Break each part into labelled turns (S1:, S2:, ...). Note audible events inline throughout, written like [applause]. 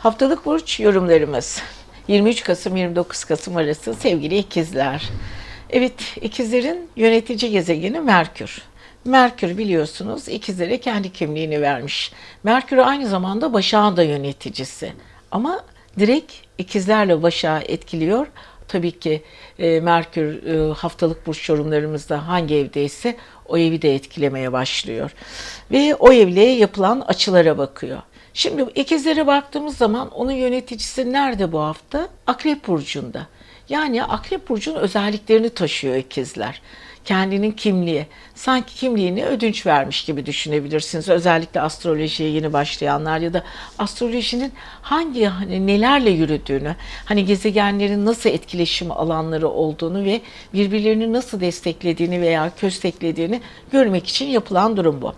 S1: Haftalık burç yorumlarımız. [laughs] 23 Kasım 29 Kasım arası sevgili ikizler. Evet ikizlerin yönetici gezegeni Merkür. Merkür biliyorsunuz ikizlere kendi kimliğini vermiş. Merkür aynı zamanda Başak'ın da yöneticisi. Ama direkt ikizlerle Başak'ı etkiliyor. Tabii ki e, Merkür e, haftalık burç yorumlarımızda hangi evdeyse o evi de etkilemeye başlıyor. Ve o evle yapılan açılara bakıyor. Şimdi ikizlere baktığımız zaman onun yöneticisi nerede bu hafta? Akrep Burcu'nda. Yani Akrep Burcu'nun özelliklerini taşıyor ikizler. Kendinin kimliği, sanki kimliğini ödünç vermiş gibi düşünebilirsiniz. Özellikle astrolojiye yeni başlayanlar ya da astrolojinin hangi hani nelerle yürüdüğünü, hani gezegenlerin nasıl etkileşim alanları olduğunu ve birbirlerini nasıl desteklediğini veya kösteklediğini görmek için yapılan durum bu.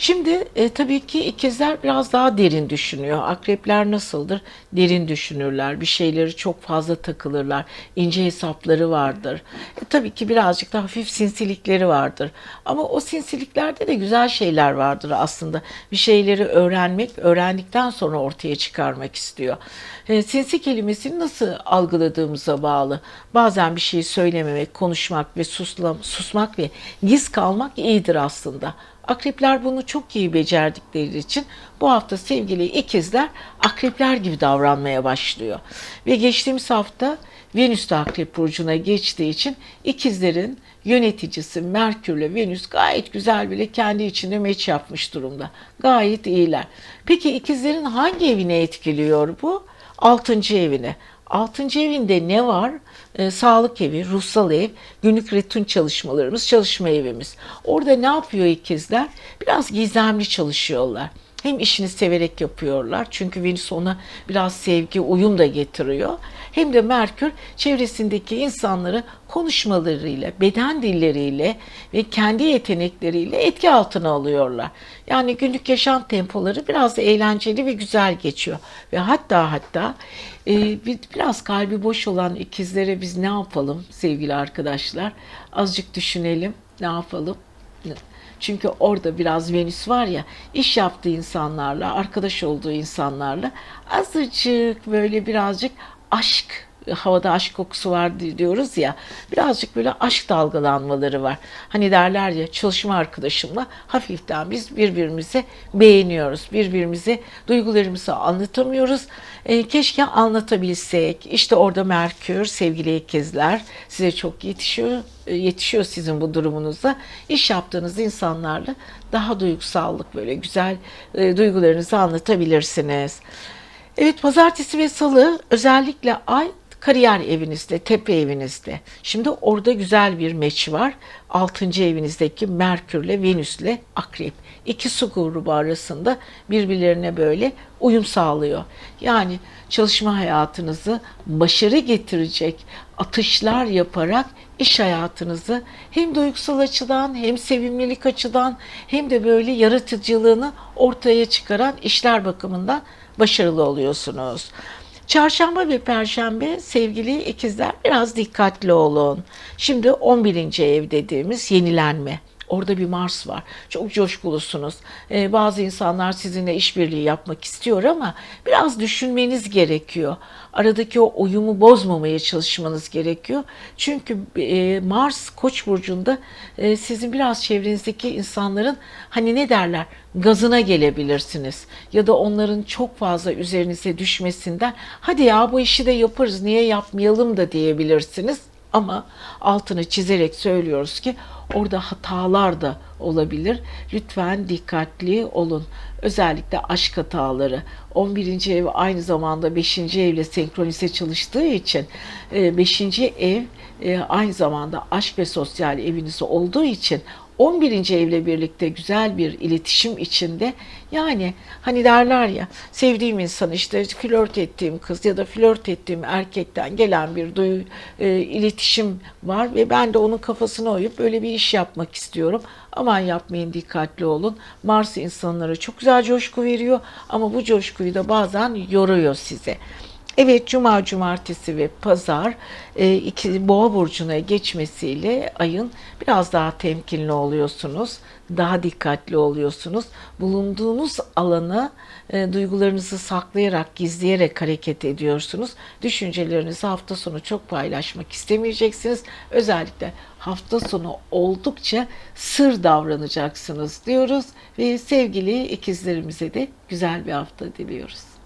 S1: Şimdi e, tabii ki ikizler biraz daha derin düşünüyor. Akrepler nasıldır? Derin düşünürler. Bir şeyleri çok fazla takılırlar. İnce hesapları vardır. E, tabii ki birazcık da hafif sinsilikleri vardır. Ama o sinsiliklerde de güzel şeyler vardır aslında. Bir şeyleri öğrenmek, öğrendikten sonra ortaya çıkarmak istiyor. E, sinsi kelimesini nasıl algıladığımıza bağlı. Bazen bir şeyi söylememek, konuşmak ve susla, susmak ve giz kalmak iyidir aslında. Akrepler bunu çok iyi becerdikleri için bu hafta sevgili ikizler akrepler gibi davranmaya başlıyor. Ve geçtiğimiz hafta Venüs de akrep burcuna geçtiği için ikizlerin yöneticisi Merkürle Venüs gayet güzel bile kendi içinde meç yapmış durumda. Gayet iyiler. Peki ikizlerin hangi evine etkiliyor bu? Altıncı evine. Altıncı evinde ne var? Ee, sağlık evi, ruhsal ev, günlük rutin çalışmalarımız, çalışma evimiz. Orada ne yapıyor ikizler? Biraz gizemli çalışıyorlar. Hem işini severek yapıyorlar çünkü Venüs ona biraz sevgi, uyum da getiriyor. Hem de Merkür çevresindeki insanları konuşmalarıyla, beden dilleriyle ve kendi yetenekleriyle etki altına alıyorlar. Yani günlük yaşam tempoları biraz eğlenceli ve güzel geçiyor. Ve hatta hatta e, bir- biraz kalbi boş olan ikizlere biz ne yapalım sevgili arkadaşlar? Azıcık düşünelim, ne yapalım? Çünkü orada biraz Venüs var ya, iş yaptığı insanlarla, arkadaş olduğu insanlarla azıcık böyle birazcık aşk havada aşk kokusu var di- diyoruz ya birazcık böyle aşk dalgalanmaları var. Hani derler ya çalışma arkadaşımla hafiften biz birbirimize beğeniyoruz. Birbirimize duygularımızı anlatamıyoruz. E, keşke anlatabilsek. İşte orada Merkür sevgili ikizler size çok yetişiyor e, yetişiyor sizin bu durumunuza. İş yaptığınız insanlarla daha duygusallık böyle güzel e, duygularınızı anlatabilirsiniz. Evet pazartesi ve salı özellikle ay kariyer evinizde, tepe evinizde. Şimdi orada güzel bir meç var. 6. evinizdeki Merkürle Venüsle Akrep. İki su grubu arasında birbirlerine böyle uyum sağlıyor. Yani çalışma hayatınızı başarı getirecek atışlar yaparak iş hayatınızı hem duygusal açıdan hem sevimlilik açıdan hem de böyle yaratıcılığını ortaya çıkaran işler bakımından başarılı oluyorsunuz. Çarşamba ve perşembe sevgili ikizler biraz dikkatli olun. Şimdi 11. ev dediğimiz yenilenme. Orada bir Mars var. Çok coşkulusunuz. Ee, bazı insanlar sizinle işbirliği yapmak istiyor ama biraz düşünmeniz gerekiyor. Aradaki o uyumu bozmamaya çalışmanız gerekiyor. Çünkü e, Mars Koç burcunda e, sizin biraz çevrenizdeki insanların hani ne derler gazına gelebilirsiniz ya da onların çok fazla üzerinize düşmesinden hadi ya bu işi de yaparız niye yapmayalım da diyebilirsiniz. Ama altını çizerek söylüyoruz ki orada hatalar da olabilir. Lütfen dikkatli olun. Özellikle aşk hataları. 11. ev aynı zamanda 5. evle senkronize çalıştığı için 5. ev e, aynı zamanda aşk ve sosyal eviniz olduğu için 11. evle birlikte güzel bir iletişim içinde yani hani derler ya sevdiğim insan işte flört ettiğim kız ya da flört ettiğim erkekten gelen bir duyu e, iletişim var ve ben de onun kafasına uyup böyle bir iş yapmak istiyorum. Aman yapmayın dikkatli olun. Mars insanlara çok güzel coşku veriyor ama bu coşkuyu da bazen yoruyor size. Evet, cuma, cumartesi ve pazar e, iki, boğa burcuna geçmesiyle ayın biraz daha temkinli oluyorsunuz. Daha dikkatli oluyorsunuz. Bulunduğunuz alanı e, duygularınızı saklayarak, gizleyerek hareket ediyorsunuz. Düşüncelerinizi hafta sonu çok paylaşmak istemeyeceksiniz. Özellikle hafta sonu oldukça sır davranacaksınız diyoruz ve sevgili ikizlerimize de güzel bir hafta diliyoruz.